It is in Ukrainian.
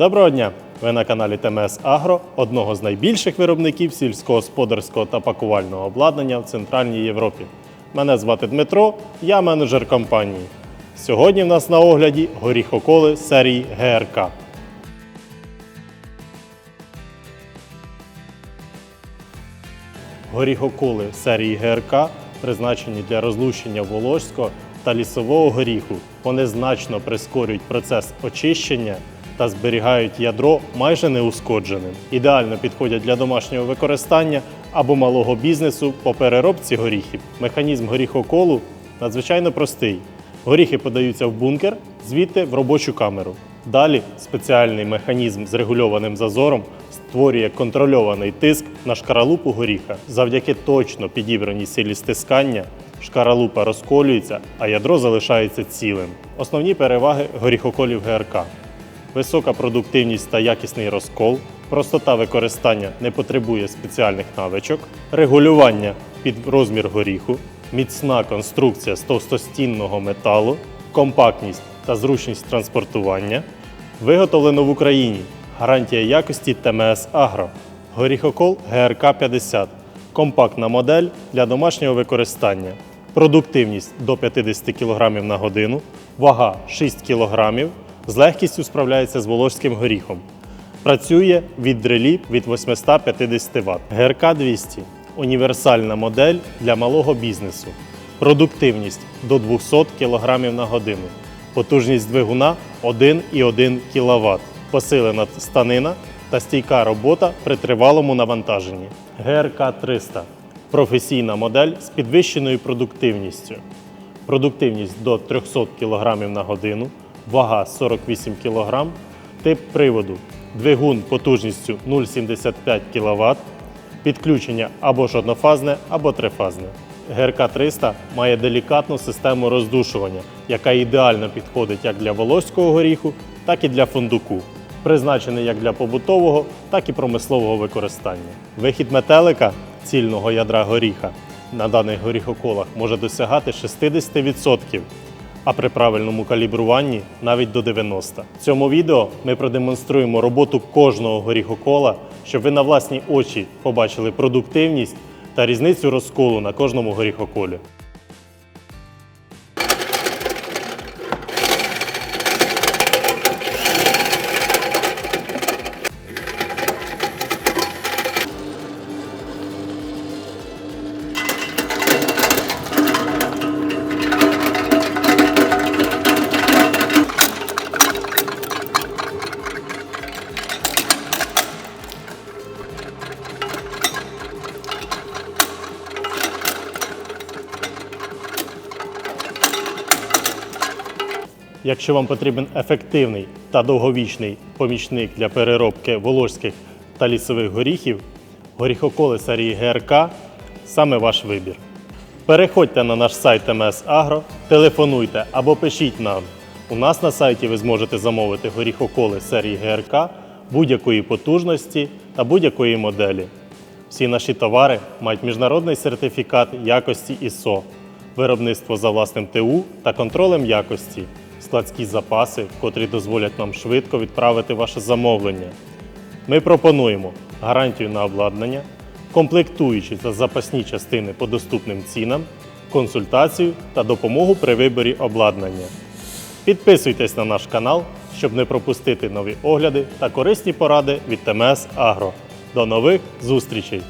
Доброго дня! Ви на каналі ТМС Агро, одного з найбільших виробників сільськогосподарського та пакувального обладнання в Центральній Європі. Мене звати Дмитро, я менеджер компанії. Сьогодні в нас на огляді горіхоколи серії ГРК. Горіхоколи серії ГРК призначені для розлущення волоського та лісового горіху. Вони значно прискорюють процес очищення та зберігають ядро майже неушкодженим. Ідеально підходять для домашнього використання або малого бізнесу по переробці горіхів. Механізм горіхоколу надзвичайно простий. Горіхи подаються в бункер, звідти в робочу камеру. Далі спеціальний механізм з регульованим зазором створює контрольований тиск на шкаралупу горіха. Завдяки точно підібраній силі стискання шкаралупа розколюється, а ядро залишається цілим. Основні переваги горіхоколів ГРК. Висока продуктивність та якісний розкол, простота використання не потребує спеціальних навичок, регулювання під розмір горіху, міцна конструкція з товстостінного металу, компактність та зручність транспортування. Виготовлено в Україні. Гарантія якості ТМС Агро. Горіхокол ГРК 50. Компактна модель для домашнього використання. Продуктивність до 50 кг на годину, вага 6 кг, з легкістю справляється з волоським горіхом. Працює від дрелі від 850 Вт. ГРК 200 універсальна модель для малого бізнесу. Продуктивність до 200 кг на годину. Потужність двигуна 1,1 кВт. Посилена станина та стійка робота при тривалому навантаженні. ГРК 300 професійна модель з підвищеною продуктивністю. Продуктивність до 300 кг на годину, вага 48 кг, тип приводу, двигун потужністю 0,75 кВт, підключення або ж однофазне, або трифазне. ГРК 300 має делікатну систему роздушування, яка ідеально підходить як для волоського горіху, так і для фундуку. Призначений як для побутового, так і промислового використання. Вихід метелика цільного ядра горіха на даних горіхоколах може досягати 60%, а при правильному калібруванні навіть до 90%. В цьому відео ми продемонструємо роботу кожного горіхокола, щоб ви на власні очі побачили продуктивність та різницю розколу на кожному горіхоколі. Якщо вам потрібен ефективний та довговічний помічник для переробки волоських та лісових горіхів, горіхоколи серії ГРК саме ваш вибір. Переходьте на наш сайт МС Агро, телефонуйте або пишіть нам. У нас на сайті ви зможете замовити горіхоколи серії ГРК будь-якої потужності та будь-якої моделі. Всі наші товари мають міжнародний сертифікат якості ISO, виробництво за власним ТУ та контролем якості, складські запаси, котрі дозволять нам швидко відправити ваше замовлення. Ми пропонуємо гарантію на обладнання, комплектуючі та запасні частини по доступним цінам, консультацію та допомогу при виборі обладнання. Підписуйтесь на наш канал, щоб не пропустити нові огляди та корисні поради від ТМС Агро. До нових зустрічей!